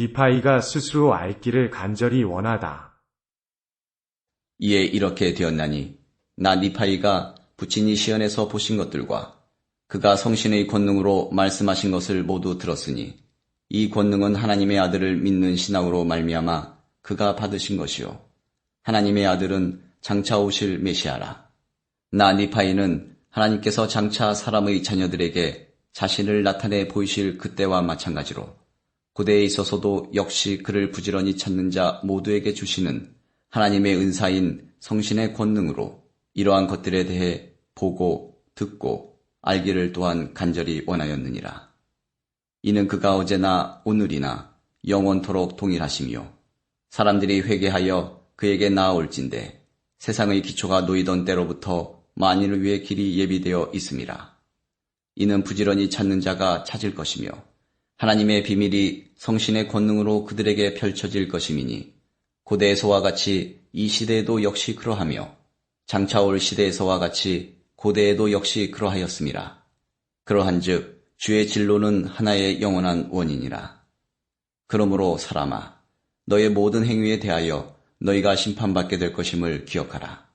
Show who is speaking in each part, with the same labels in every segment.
Speaker 1: 니파이가 스스로 알기를 간절히 원하다.
Speaker 2: 이에 이렇게 되었나니 나 니파이가 부친이 시연에서 보신 것들과 그가 성신의 권능으로 말씀하신 것을 모두 들었으니 이 권능은 하나님의 아들을 믿는 신앙으로 말미암아 그가 받으신 것이요 하나님의 아들은 장차 오실 메시아라 나 니파이는 하나님께서 장차 사람의 자녀들에게 자신을 나타내 보이실 그때와 마찬가지로 고대에 있어서도 역시 그를 부지런히 찾는 자 모두에게 주시는 하나님의 은사인 성신의 권능으로 이러한 것들에 대해 보고 듣고 알기를 또한 간절히 원하였느니라. 이는 그가 어제나 오늘이나 영원토록 동일하시며 사람들이 회개하여 그에게 나아올진대 세상의 기초가 놓이던 때로부터 만인을 위해 길이 예비되어 있음이라. 이는 부지런히 찾는 자가 찾을 것이며 하나님의 비밀이 성신의 권능으로 그들에게 펼쳐질 것임이니 고대에서와 같이 이 시대에도 역시 그러하며 장차 올 시대에서와 같이 고대에도 역시 그러하였음이라. 그러한즉 주의 진로는 하나의 영원한 원인이라. 그러므로 사람아 너의 모든 행위에 대하여 너희가 심판받게 될 것임을 기억하라.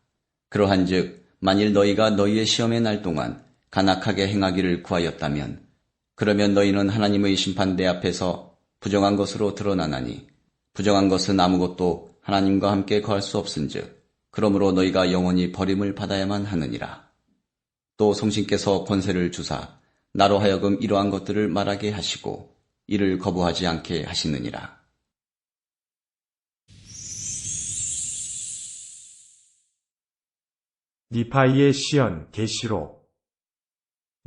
Speaker 2: 그러한즉 만일 너희가 너희의 시험의 날 동안 간악하게 행하기를 구하였다면 그러면 너희는 하나님의 심판대 앞에서 부정한 것으로 드러나나니 부정한 것은 아무것도 하나님과 함께 거할 수 없은즉 그러므로 너희가 영원히 버림을 받아야만 하느니라. 또 성신께서 권세를 주사 나로 하여금 이러한 것들을 말하게 하시고 이를 거부하지 않게 하시느니라.
Speaker 1: 니파이의 시연 계시록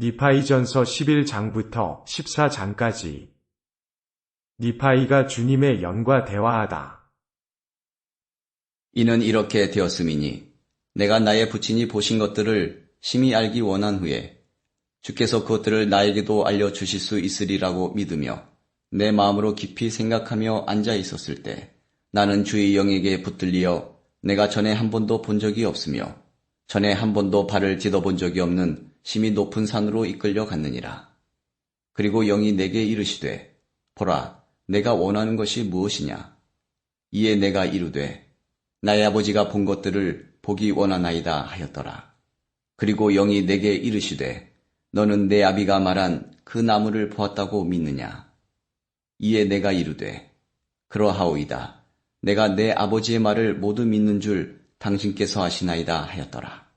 Speaker 1: 니파이전서 11장부터 14장까지 니파이가 주님의 영과 대화하다.
Speaker 2: 이는 이렇게 되었음이니 내가 나의 부친이 보신 것들을 심히 알기 원한 후에 주께서 그것들을 나에게도 알려 주실 수 있으리라고 믿으며 내 마음으로 깊이 생각하며 앉아 있었을 때 나는 주의 영에게 붙들리어 내가 전에 한 번도 본 적이 없으며 전에 한 번도 발을 디뎌본 적이 없는 심히 높은 산으로 이끌려 갔느니라. 그리고 영이 내게 이르시되 보라 내가 원하는 것이 무엇이냐 이에 내가 이르되 나의 아버지가 본 것들을 보기 원하나이다 하였더라. 그리고 영이 내게 이르시되 너는 내 아비가 말한 그 나무를 보았다고 믿느냐? 이에 내가 이르되 그러하오이다. 내가 내 아버지의 말을 모두 믿는 줄 당신께서 아시나이다 하였더라.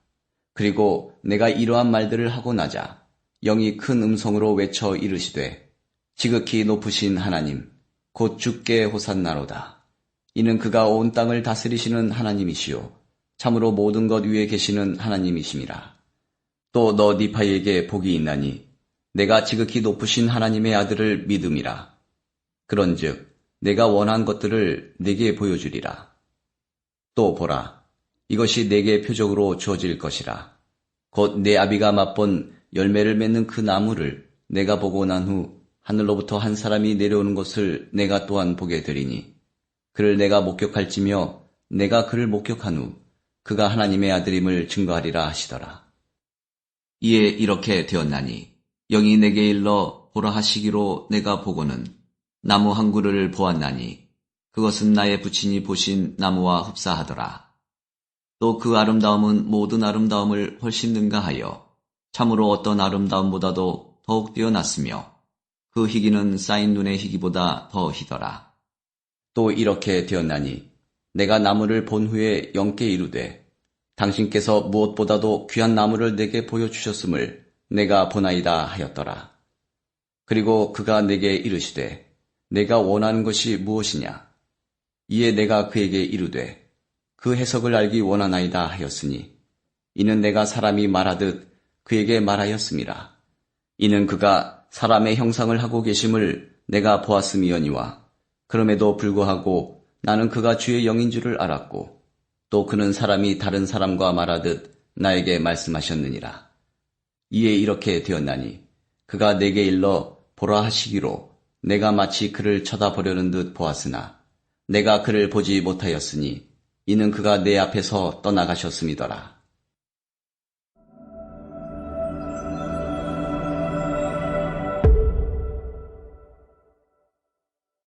Speaker 2: 그리고 내가 이러한 말들을 하고 나자 영이 큰 음성으로 외쳐 이르시되 지극히 높으신 하나님 곧 주께 호산나로다. 이는 그가 온 땅을 다스리시는 하나님이시요 참으로 모든 것 위에 계시는 하나님이심이라. 또 너 니파이에게 복이 있나니 내가 지극히 높으신 하나님의 아들을 믿음이라. 그런즉 내가 원한 것들을 내게 보여주리라. 또 보라, 이것이 내게 표적으로 주어질 것이라. 곧 내 아비가 맛본 열매를 맺는 그 나무를 내가 보고 난 후 하늘로부터 한 사람이 내려오는 것을 내가 또한 보게 되리니 그를 내가 목격할지며 내가 그를 목격한 후 그가 하나님의 아들임을 증거하리라 하시더라. 이에 이렇게 되었나니 영이 내게 일러 보라 하시기로 내가 보고는 나무 한 그루를 보았나니 그것은 나의 부친이 보신 나무와 흡사하더라. 또 그 아름다움은 모든 아름다움을 훨씬 능가하여 참으로 어떤 아름다움보다도 더욱 뛰어났으며 그 희기는 쌓인 눈의 희기보다 더 희더라. 또 이렇게 되었나니 내가 나무를 본 후에 영께 이르되 당신께서 무엇보다도 귀한 나무를 내게 보여주셨음을 내가 보나이다 하였더라. 그리고 그가 내게 이르시되 내가 원하는 것이 무엇이냐? 이에 내가 그에게 이르되 그 해석을 알기 원하나이다 하였으니 이는 내가 사람이 말하듯 그에게 말하였음이라. 이는 그가 사람의 형상을 하고 계심을 내가 보았음이언니와 그럼에도 불구하고 나는 그가 주의 영인 줄을 알았고 또 그는 사람이 다른 사람과 말하듯 나에게 말씀하셨느니라. 이에 이렇게 되었나니 그가 내게 일러 보라 하시기로 내가 마치 그를 쳐다보려는 듯 보았으나 내가 그를 보지 못하였으니 이는 그가 내 앞에서 떠나가셨음이더라.